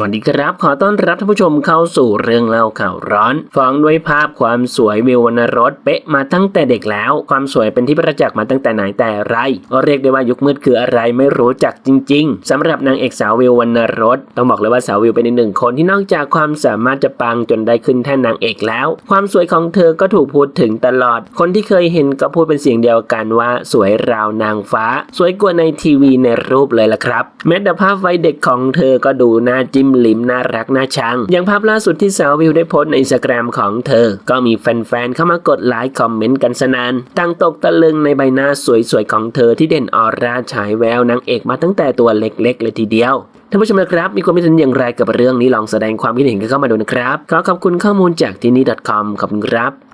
สวัสดีครับ ขอต้อนรับท่านผู้ชมเข้าสู่เรื่องเล่าข่าวร้อนฟ้องด้วยภาพความสวยวิววรรณรสเป๊ะมาตั้งแต่เด็กแล้ว ความสวยเป็นที่ประจักษ์มาตั้งแต่ไหนแต่ไรก็เรียกได้ว่ายุคมืดคืออะไรไม่รู้จักจริง ๆสำหรับนางเอกสาววิววรรณรสต้องบอกเลยว่าสาววิวเป็นอีกหนึ่งคนที่นอกจากความสามารถจะปังจนได้ขึ้นแท่นนางเอกแล้ว ความสวยของเธอก็ถูกพูดถึงตลอด คนที่เคยเห็นก็พูดเป็นเสียงเดียวกันว่าสวยราวนางฟ้า สวยกว่าในทีวีในรูปเลยล่ะครับแม้แต่ภาพวัยเด็กของเธอก็ดูน่าจิ้มลิ้มน่ารักน่าชัง อย่างภาพล่าสุดที่สาววิวได้โพสในอินสตาแกรมของเธอ ก็มีแฟนๆเข้ามากดไลค์คอมเมนต์กันสนานต่างตกตะลึงในใบหน้าสวยๆของเธอที่เด่นออร่าฉายแววนางเอกมาตั้งแต่ตัวเล็กๆเลยทีเดียวท่านผู้ชมนะครับ มีความคิดเห็นอย่างไรกับเรื่องนี้ลองแสดงความคิดเห็นกันเข้ามาดูนะครับ ขอขอบคุณข้อมูลจากที่นี่ .com ขอบคุณครับ